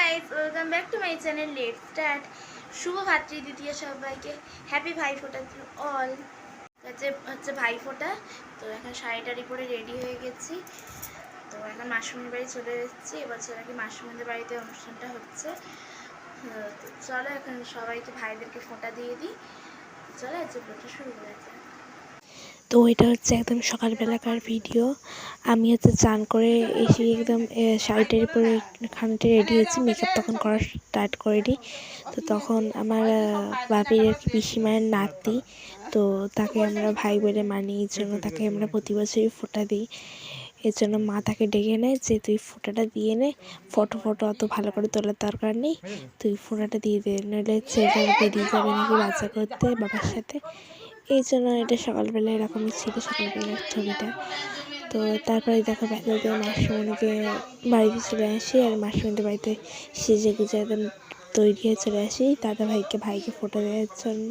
Guys welcome back to my channel let start শুভ ভাতৃ দ্বিতীয় সবাইকে। Happy ভাই ফোটা অল হচ্ছে হচ্ছে ভাই ফোটা। তো এখন শাড়ি টাড়ি পরে রেডি হয়ে গেছি। তো এখন মাসুমির বাড়ি চলে এসেছি। এবছর নাকি মাসুমিদের বাড়িতে অনুষ্ঠানটা হচ্ছে। তো চলো এখন সবাইকে ভাইদেরকে ফোঁটা দিয়ে দিই। চলো, আজকে ফোটা শুরু করা যাক। তো এটা হচ্ছে একদম সকালবেলাকার ভিডিও। আমি হচ্ছে চান করে এসে একদম শাড়িটার শাড়ি টাড়ি খানিকটা রেডি হয়েছি। মেকআপ তখন করা স্টার্ট করে করিনি তো তখন আমার বাপির আর কি পিসিমায়ের নাতি, তো তাকে আমরা ভাই বলে মানি এই জন্য তাকে আমরা প্রতি বছরই ফোঁটা দিই। এর জন্য মা তাকে ডেকে নেয় যে, তুই ফোঁটাটা দিয়ে নে। ফটো ফটো অত ভালো করে তোলার দরকার নেই। তুই ফোঁটাটা দিয়ে দে। নইলে ছেলেটা বেরিয়ে যাবে নাকি বাচ্চা করতে, বাবার সাথে? এই জন্য এটা সকালবেলা এরকম ছিল, সকালবেলার ছবিটা। তো তারপরে দেখো বেলাতে মাসুমনিকে বাড়িতে চলে আসি আর মাসুমনিদের বাড়িতে সেজে গুজে একদম তৈরি হয়ে চলে আসি দাদা ভাইকে ভাইকে ফোটো দেওয়ার জন্য।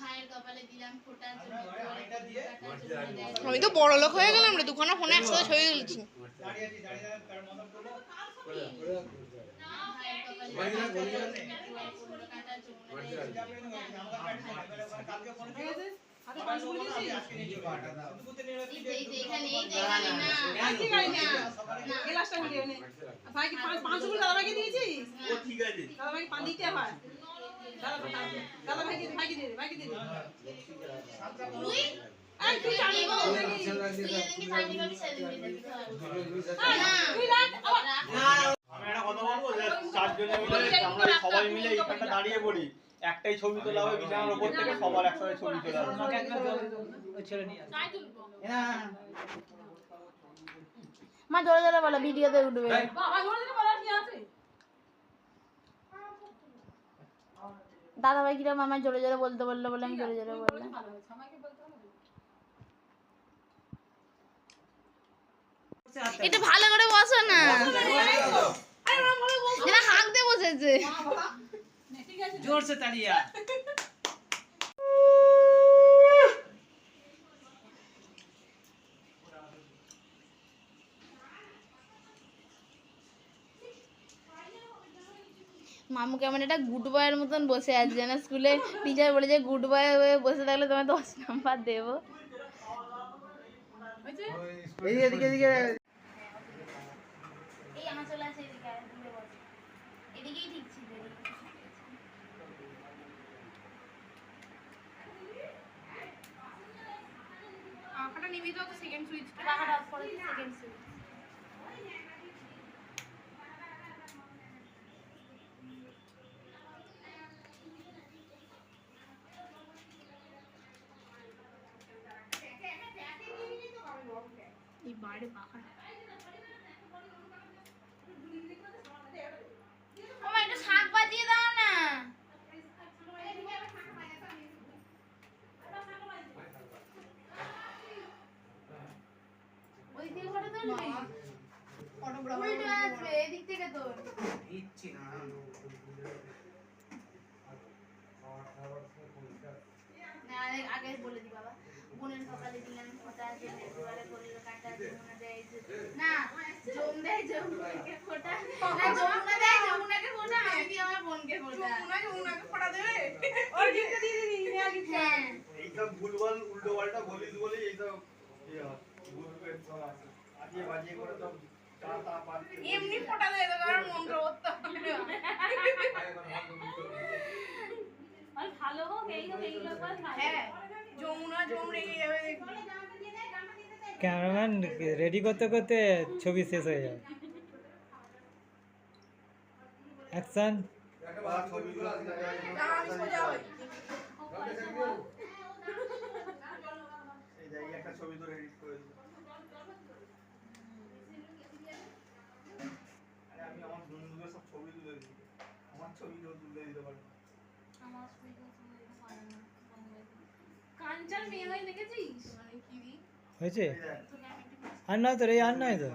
ভাইয়ের কপালে দিলাম দেয়। আমি তো বড় লোক হয়ে গেলাম রে দুখানা ফোনে একসাথে ছবি তুলছি। ভাইকে ফোঁটা। ঠিক আছে পাঁচ কি পাঁচ পাঁচশো পান দিতে হয়। সবাই মিলে এইখানটা দাঁড়িয়ে পড়ি একটাই ছবি তোলা হবে বিছানার উপর থেকে সবার একসাথে ছবি তোলা হবে মা জোরে জোরে বলো, ভিডিওতে উঠবে। বাবা ঘরে দিলে বলার কি আছে? দাদা ভাই কিরম আমায় জোরে জোরে বলতে বলল বলে আমি জোরে জোরে বললাম। একটু ভালো করে বসো না। যেন হাঁক দিয়ে বসেছে। ঠিক আছে মামু কেমন একটা গুড বয়ের মতন বসে আছে যেন স্কুলে টিচার বলে যে গুড বয় হয়ে বসে থাকলে তোমায় দশ নাম্বার দেবো। নিবি তো সেকেন্ড সুইচ পাখাটা অফ করে সেকেন্ড সুইচ এই বাইরে পাখা একটু শাক বাজিয়ে দাও না। ওই দিকে ফটো তুলবি? উল্টো আসবে এদিক থেকে তোর ইচ্ছি না আগে- আগে বলে দি বাবা বোনের দিলাম ফোঁটা জমে দুয়ারে পড়ল কাটা যমুনা দেয় না জম দেয় যমুনাকে ফোঁটা না যমুনা দেয় যমুনাকে ফোঁটা আমি আমার বোনকে ফোঁটা উনাকে উনাকে পড়া দেবে? ওর গিফটটা দিয়ে দিবি নেয়া গিফট হ্যাঁ। এইসব ভুলভাল উল্টো পাল্টা বলিস বলে এইসব সব আছে। আজিয়ে বাজিয়ে করে সব চা তা পাচ্ছে। দেবে আর মন্ত্র করতে হবে না। হ্যাঁ। যমুনা জম রেগে যাবে ক্যামেরাম্যান রেডি করতে করতে ছবি শেষ হয়ে যাবে। অ্যাকশন একটা ছবি তো এডিট করে দিল। আমি আমার বন্ধুদের সব ছবি তুলে দিই আমার ছবি কেউ তুলে দিতে পারবে না। মেয়ে হয়ে দেখেছিস? হয়েছে? আর নয় তো রে আর নয় তো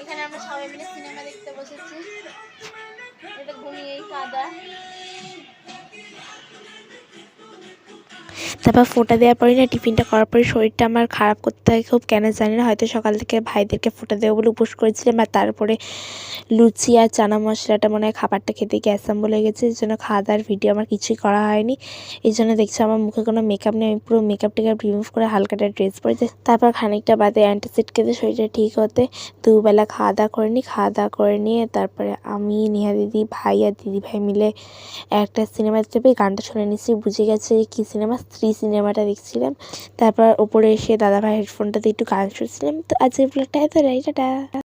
এখানে আমরা সবাই মিলে সিনেমা দেখতে বসেছি। এটা ঘুমিয়েই কাদা। তারপর ফোঁটা দেওয়ার পরে না টিফিনটা করার পরে শরীরটা আমার খারাপ করতে হয় খুব, কেন জানি না, হয়তো সকাল থেকে ভাইদেরকে ফোঁটা দেবো বলে উপোস করেছিলাম আর তারপরে লুচি আর চানা মশলাটা মনে হয় খাবারটা খেতে গ্যাসাম বলে গেছে, এই জন্য খাওয়া দাওয়ার ভিডিও আমার কিছুই করা হয়নি। এই জন্য দেখছি আমার মুখে কোনো মেকআপ নেই, আমি পুরো মেকআপ টেকআপ রিমুভ করে হালকাটা ড্রেস পরেছি তারপর খানিকটা বাদে অ্যান্টাসিড খেতে শরীরটা ঠিক হতে দুবেলা খাওয়া দাওয়া করে নিই খাওয়া দাওয়া করে নিয়ে তারপরে আমি, নেহা দিদি, ভাই আর দিদি ভাই মিলে একটা সিনেমা দেখতে পেয়ে গানটা শুনে নিচ্ছি বুঝে গেছে কী সিনেমা স্ত্রী সিনেমাটা দেখছিলাম। তারপর ওপরে এসে দাদাভাই হেডফোনটাতে একটু গান শুনছিলাম। তো আজকের ব্লগটা এত টাটা।